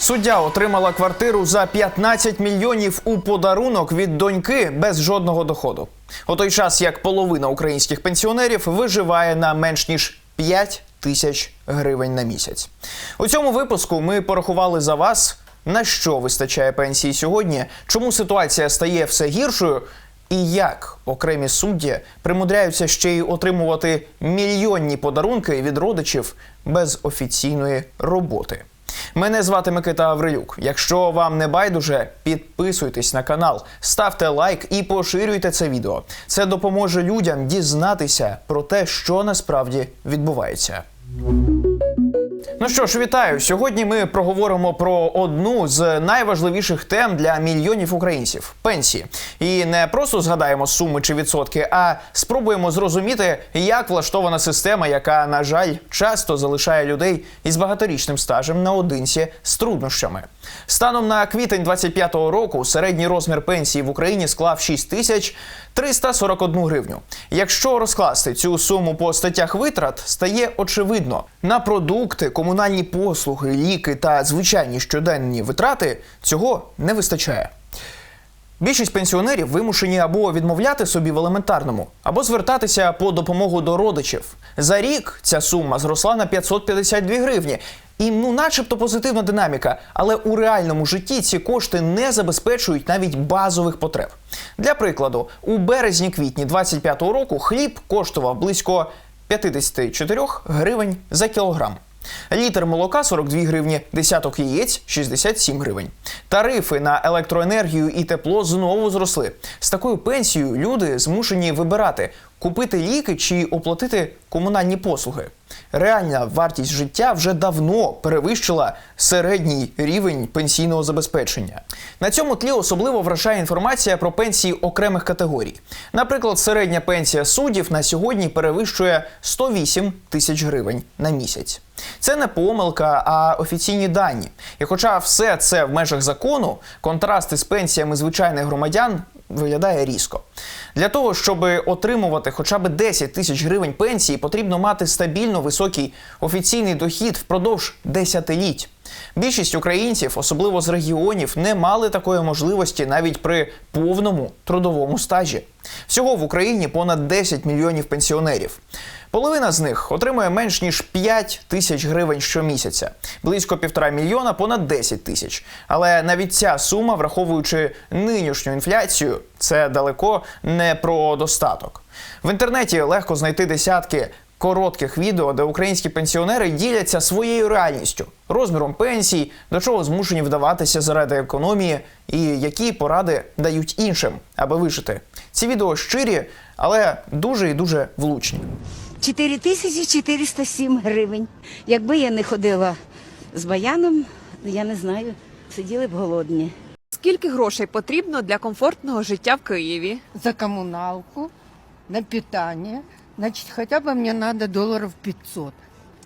Суддя отримала квартиру за 15 мільйонів у подарунок від доньки без жодного доходу. У той час як половина українських пенсіонерів виживає на менш ніж 5 тисяч гривень на місяць. У цьому випуску ми порахували за вас, на що вистачає пенсії сьогодні, чому ситуація стає все гіршою, і як окремі судді примудряються ще й отримувати мільйонні подарунки від родичів без офіційної роботи. Мене звати Микита Аврилюк. Якщо вам не байдуже, підписуйтесь на канал, ставте лайк і поширюйте це відео. Це допоможе людям дізнатися про те, що насправді відбувається. Ну що ж, вітаю! Сьогодні ми проговоримо про одну з найважливіших тем для мільйонів українців пенсії. І не просто згадаємо суми чи відсотки, а спробуємо зрозуміти, як влаштована система, яка, на жаль, часто залишає людей із багаторічним стажем наодинці з труднощами. Станом на квітень 25-го року середній розмір пенсії в Україні склав 6 тисяч 341 гривню. Якщо розкласти цю суму по статтях витрат, стає очевидно на продукти, комунальні послуги, ліки та звичайні щоденні витрати цього не вистачає. Більшість пенсіонерів вимушені або відмовляти собі в елементарному, або звертатися по допомогу до родичів. За рік ця сума зросла на 552 гривні. І ну, начебто позитивна динаміка, але у реальному житті ці кошти не забезпечують навіть базових потреб. Для прикладу, у березні-квітні 25-го року хліб коштував близько 54 гривень за кілограм. Літр молока 42 гривні, десяток яєць 67 гривень. Тарифи на електроенергію і тепло знову зросли. З такою пенсією люди змушені вибирати купити ліки чи оплатити комунальні послуги. Реальна вартість життя вже давно перевищила середній рівень пенсійного забезпечення. На цьому тлі особливо вражає інформація про пенсії окремих категорій. Наприклад, середня пенсія суддів на сьогодні перевищує 108 тисяч гривень на місяць. Це не помилка, а офіційні дані. І хоча все це в межах закону, контрасти з пенсіями звичайних громадян виглядає різко. Для того, щоб отримувати хоча б 10 тисяч гривень пенсії, потрібно мати стабільно високий офіційний дохід впродовж десятиліть. Більшість українців, особливо з регіонів, не мали такої можливості навіть при повному трудовому стажі. Всього в Україні понад 10 мільйонів пенсіонерів. Половина з них отримує менш ніж 5 тисяч гривень щомісяця, близько півтора мільйона понад 10 тисяч. Але навіть ця сума, враховуючи нинішню інфляцію, це далеко не про достаток. В інтернеті легко знайти десятки коротких відео, де українські пенсіонери діляться своєю реальністю, розміром пенсій, до чого змушені вдаватися заради економії, і які поради дають іншим, аби вижити. Ці відео щирі, але дуже і дуже влучні. 4407 гривень. Якби я не ходила з баяном, я не знаю, сиділи б голодні. Скільки грошей потрібно для комфортного життя в Києві? за коммуналку, на питание. Значит, хотя бы мне надо долларов 500.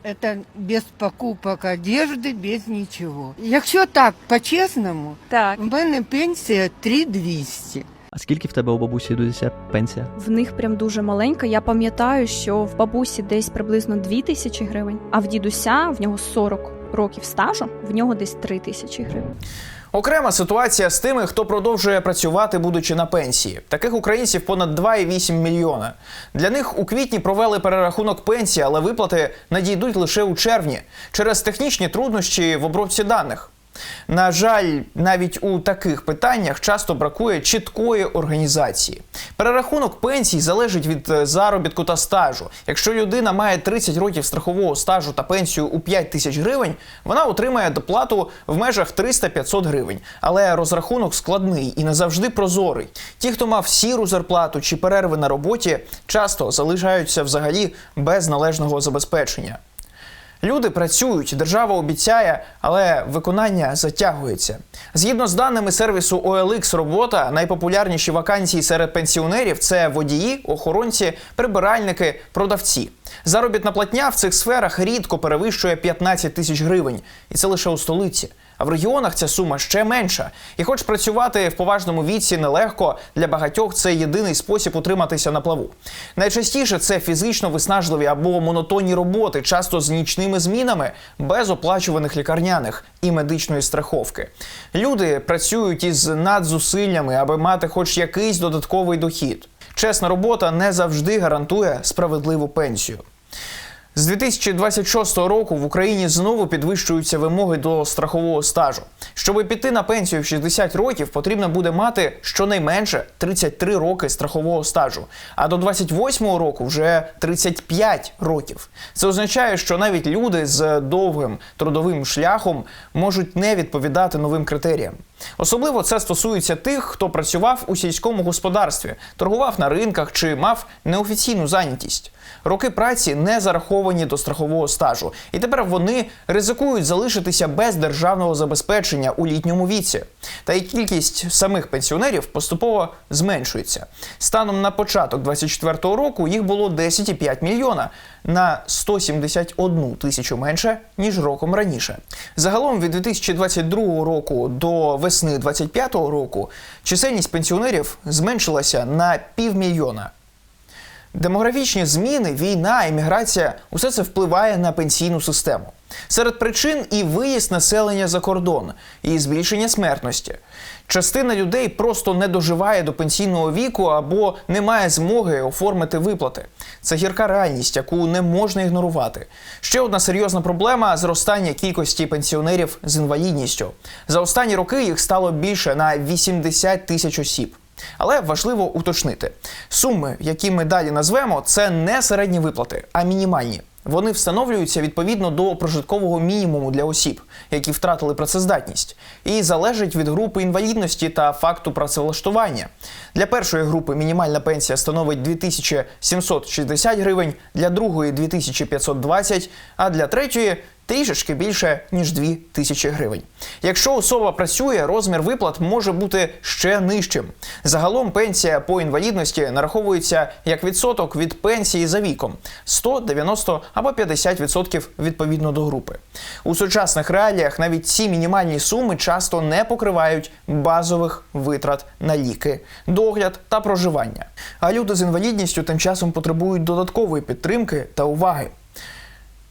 Это без покупок одежды, без ничего. Якщо так, по-чесному, Так. в мене пенсія 3200. А скільки в тебе у бабусі дідуся пенсія? В них прям дуже маленька. Я пам'ятаю, що в бабусі десь приблизно 2 тисячі гривень, а в дідуся в нього 40 років стажу, в нього десь 3 тисячі гривень. Окрема ситуація з тими, хто продовжує працювати, будучи на пенсії. Таких українців понад 2,8 мільйона. Для них у квітні провели перерахунок пенсії, але виплати надійдуть лише у червні через технічні труднощі в обробці даних. На жаль, навіть у таких питаннях часто бракує чіткої організації. Перерахунок пенсій залежить від е, заробітку та стажу. Якщо людина має 30 років страхового стажу та пенсію у 5 тисяч гривень, вона отримає доплату в межах 300-500 гривень. Але розрахунок складний і не завжди прозорий. Ті, хто мав сіру зарплату чи перерви на роботі, часто залишаються взагалі без належного забезпечення. Люди працюють, держава обіцяє, але виконання затягується. Згідно з даними сервісу OLX робота, найпопулярніші вакансії серед пенсіонерів це водії, охоронці, прибиральники, продавці. Заробітна платня в цих сферах рідко перевищує 15 тисяч гривень, і це лише у столиці. А в регіонах ця сума ще менша. І хоч працювати в поважному віці нелегко, для багатьох це єдиний спосіб утриматися на плаву. Найчастіше це фізично виснажливі або монотонні роботи, часто з нічними змінами, без оплачуваних лікарняних і медичної страховки. Люди працюють із надзусиллями, аби мати хоч якийсь додатковий дохід. Чесна робота не завжди гарантує справедливу пенсію. З 2026 року в Україні знову підвищуються вимоги до страхового стажу. Щоб піти на пенсію в 60 років, потрібно буде мати щонайменше 33 роки страхового стажу, а до 28 року вже 35 років. Це означає, що навіть люди з довгим трудовим шляхом можуть не відповідати новим критеріям. Особливо це стосується тих, хто працював у сільському господарстві, торгував на ринках чи мав неофіційну зайнятість. Роки праці не зараховані до страхового стажу, і тепер вони ризикують залишитися без державного забезпечення у літньому віці. Та й кількість самих пенсіонерів поступово зменшується. Станом на початок 2024 року їх було 10,5 мільйона на 171 тисячу менше ніж роком раніше. Загалом від 2022 року до весни 2025 року чисельність пенсіонерів зменшилася на півмільйона. Демографічні зміни, війна, імміграція усе це впливає на пенсійну систему. Серед причин і виїзд населення за кордон, і збільшення смертності. Частина людей просто не доживає до пенсійного віку або не має змоги оформити виплати. Це гірка реальність, яку не можна ігнорувати. Ще одна серйозна проблема зростання кількості пенсіонерів з інвалідністю. За останні роки їх стало більше на 80 тисяч осіб. Але важливо уточнити: суми, які ми далі назвемо, це не середні виплати, а мінімальні. Вони встановлюються відповідно до прожиткового мінімуму для осіб, які втратили працездатність, і залежать від групи інвалідності та факту працевлаштування. Для першої групи мінімальна пенсія становить 2760 гривень, для другої 2520, а для третьої трішечки більше ніж 2 тисячі гривень. Якщо особа працює, розмір виплат може бути ще нижчим. Загалом пенсія по інвалідності нараховується як відсоток від пенсії за віком 100, 90 або 50% відповідно до групи. У сучасних реаліях навіть ці мінімальні суми часто не покривають базових витрат на ліки, догляд та проживання. А люди з інвалідністю тим часом потребують додаткової підтримки та уваги.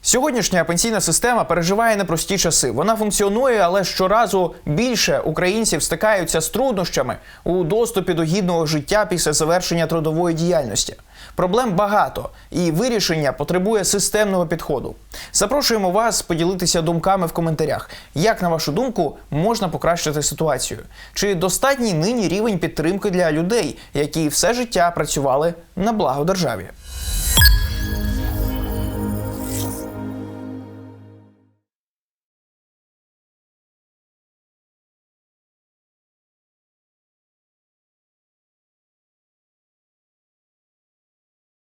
Сьогоднішня пенсійна система переживає непрості часи. Вона функціонує, але щоразу більше українців стикаються з труднощами у доступі до гідного життя після завершення трудової діяльності. Проблем багато, і вирішення потребує системного підходу. Запрошуємо вас поділитися думками в коментарях. Як на вашу думку можна покращити ситуацію? Чи достатній нині рівень підтримки для людей, які все життя працювали на благо державі?